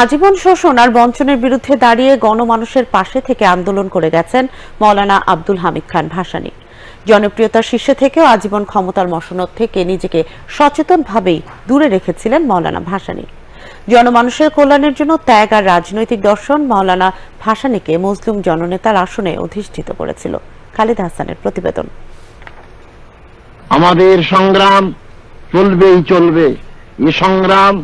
আজীবন শোষণ আর বঞ্চনের বিরুদ্ধে দাঁড়িয়ে গণমানুষের পাশে থেকে আন্দোলন করে গেছেন মৌলানা আব্দুল হামিদ খান ভাসানী। জনপ্রিয়তার শীর্ষে থেকেও আজীবন ক্ষমতার মসনদ থেকে নিজেকে সচেতনভাবেই দূরে রেখেছিলেন মৌলানা ভাসানী। জনমানুষের কল্যাণের জন্য ত্যাগ আর রাজনৈতিক দর্শন মৌলানা ভাসানীকে মুসলিম জননেতার আসনে অধিষ্ঠিত করেছিল। খালিদ হাসানের প্রতিবেদন। আমাদের সংগ্রাম চলবেই চলবে। এ সংগ্রাম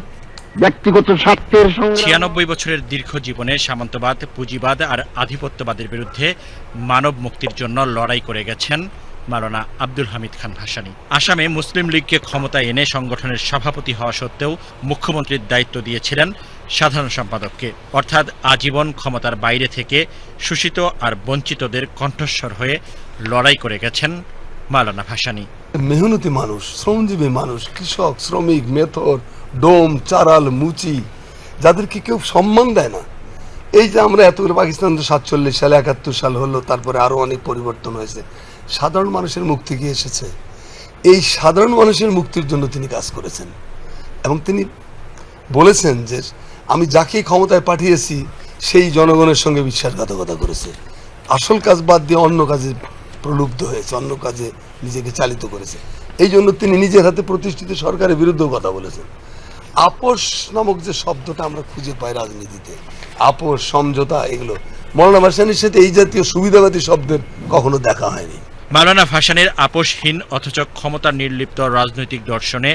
ব্যক্তিগত স্বার্থের ছিয়ানব্বই বছরের দীর্ঘ জীবনে সামন্তবাদ, পুঁজিবাদ আর আধিপত্যবাদের বিরুদ্ধে মানব মুক্তির জন্য লড়াই করে গেছেন মাওলানা আব্দুল হামিদ খান ভাসানী। আসামে মুসলিম লীগকে ক্ষমতায় এনে সংগঠনের সভাপতি হওয়া সত্ত্বেও মুখ্যমন্ত্রীর দায়িত্ব দিয়েছিলেন সাধারণ সম্পাদককে। অর্থাৎ আজীবন ক্ষমতার বাইরে থেকে শোষিত আর বঞ্চিতদের কণ্ঠস্বর হয়ে লড়াই করে গেছেন মাওলানা ভাসানী। মেহনতি মানুষ, শ্রমজীবী মানুষ, কৃষক, শ্রমিক, মেথর, ডোম, চারাল, মুচি, যাদেরকে কেউ সম্মান দেয় না। এই যে আমরা এতগুলো পাকিস্তান তো সাতচল্লিশ সালে, একাত্তর সাল হলো, তারপরে আরও অনেক পরিবর্তন হয়েছে। সাধারণ মানুষের মুক্তি কি এসেছে। এই সাধারণ মানুষের মুক্তির জন্য তিনি কাজ করেছেন। এবং তিনি বলেছেন যে, আমি যাকে ক্ষমতায় পাঠিয়েছি, সেই জনগণের সঙ্গে বিশ্বাসঘাতকতা করেছে। আসল কাজ বাদ দিয়ে অন্য কাজে প্রলুব্ধ হয়েছে অন্য কাজে নিজেকে চালিত করেছে। এই জন্য তিনি নিজের হাতে প্রতিষ্ঠিত সরকারের বিরুদ্ধেও কথা বলেছেন। আপোষ নামক যে শব্দটা আমরা খুঁজে পাই রাজনীতিতে, আপোষ, সমঝোতা, এগুলো। মৌলানা ভাসানির সাথে এই জাতীয় সুবিধাবাদী শব্দের কখনো দেখা হয়নি। মাওলানা ভাসানের আপোষহীন অথচ ক্ষমতা নির্লিপ্ত রাজনৈতিক দর্শনে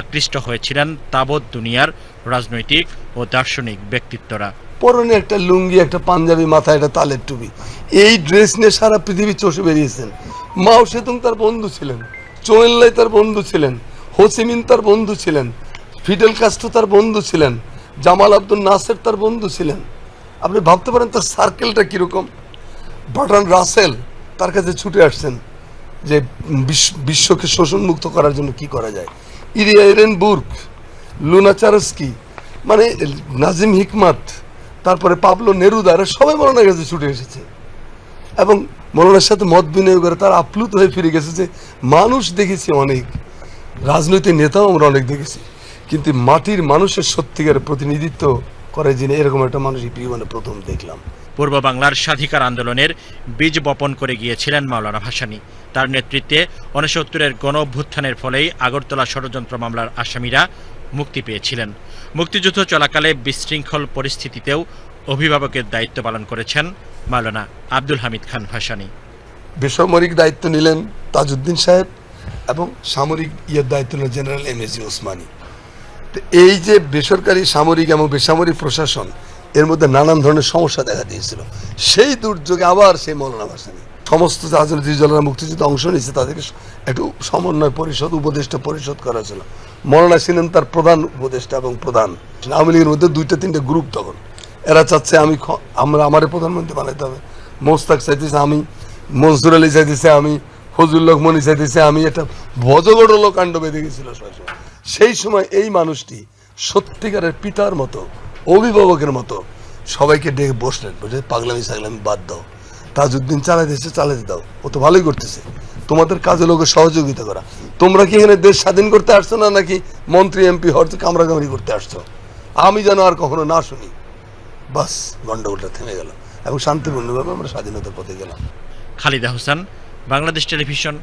আকৃষ্ট হয়েছিলেন তাবৎ দুনিয়ার রাজনৈতিক ও দার্শনিক ব্যক্তিত্বরা। পরনে একটা লুঙ্গি, একটা পাঞ্জাবি, মাথায় একটা তালের টুপি। এই ড্রেস নিয়ে সারা পৃথিবী চষে বেরিয়েছেন। মাও সেতুং তার বন্ধু ছিলেন চোয়েল্লাই তার বন্ধু ছিলেন, হোসিমিন তার বন্ধু ছিলেন, ফিডেল কাস্ট্রো তার বন্ধু ছিলেন, জামাল আব্দুল নাসের তার বন্ধু ছিলেন। আপনি ভাবতে পারেন তার সার্কেলটা কীরকম? বাটন রাসেল তার কাছে ছুটে আসছেন যে বিশ্ব- বিশ্বকে শোষণমুক্ত করার জন্য কি করা যায়। ইরিয়া এরেন বুর্ক লুনা চারস্কি মানে নাজিম হিকমাত তারপরে পাবলো নেরুদা এরা সবাই মরণের কাছে ছুটে এসেছে। এবং মরণের সাথে মত বিনিয়োগ করে তারা আপ্লুত হয়ে ফিরে গেছে যে মানুষ দেখেছি অনেক, রাজনৈতিক নেতাও আমরা অনেক দেখেছি। কিন্তু মাটির মানুষের সত্যিকারের প্রতিনিধিত্ব করে যিনি, এরকম একটা মানুষ জীবনে প্রথম দেখলাম। পূর্ব বাংলার স্বাধিকার আন্দোলনের বীজ বপন করে গিয়েছিলেন মাওলানা ভাসানী। তার নেতৃত্বে উনসত্তরের গণ অভ্যুত্থানের ফলেই আগরতলা ষড়যন্ত্র মামলার আসামিরা মুক্তি পেয়েছিলেন। মুক্তিযুদ্ধ চলাকালে বিশৃঙ্খল পরিস্থিতিতেও অভিভাবকের দায়িত্ব পালন করেছেন মাওলানা আব্দুল হামিদ খান ভাসানী। বেসামরিক দায়িত্ব নিলেন তাজউদ্দিন সাহেব এবং সামরিক ইয়ের দায়িত্ব নিলেন general M S G Osmani. তো এই যে বেসরকারি সামরিক এবং বেসামরিক প্রশাসন, এর মধ্যে নানান ধরনের সমস্যা দেখা দিয়েছিল। সেই দুর্যোগে আবার সেই মৌলানা ভাসানী। সমস্ত রাজনৈতিক দলেরা মুক্তিযুদ্ধে অংশ নিয়েছে, তাদেরকে একটু সমন্বয় পরিষদ, উপদেষ্টা পরিষদ করা ছিল। মৌলানা ছিলেন তার প্রধান উপদেষ্টা এবং প্রধান। আওয়ামী লীগের মধ্যে দুইটা, তিনটে গ্রুপ তখন। এরা চাচ্ছে আমি আমরা আমারে প্রধানমন্ত্রী বানাইতে হবে। মোস্তাক চাইতেছে আমি, মনসুর আলী চাইতেছে আমি ফজুল্লাহ মনি চাইতেছে আমি। একটা ভজগড়ল কাণ্ড বেঁধে গেছিল। সেই সময় এই মানুষটি সত্যিকারের পিতার মতো, অভিভাবকের মতো সবাইকে ডেকে বসলেন। বলছে পাগলামি সাগলামি বাদ দাও। তাজউদ্দিন চালাইতেছে চালাতে দাও। ও তো ভালোই করতেছে। তোমাদের কাজে লোকে সহযোগিতা করা। তোমরা কি এখানে দেশ স্বাধীন করতে আসছো না নাকি মন্ত্রী, এমপি হওয়ার কামড়াকামড়ি করতে আসছো? আমি যেন আর কখনো না শুনি। বাস, গন্ডগোলটা থেমে গেল এবং শান্তিপূর্ণভাবে আমরা স্বাধীনতার পথে গেলাম। খালিদা হোসেন, বাংলাদেশ টেলিভিশন,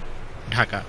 ঢাকা।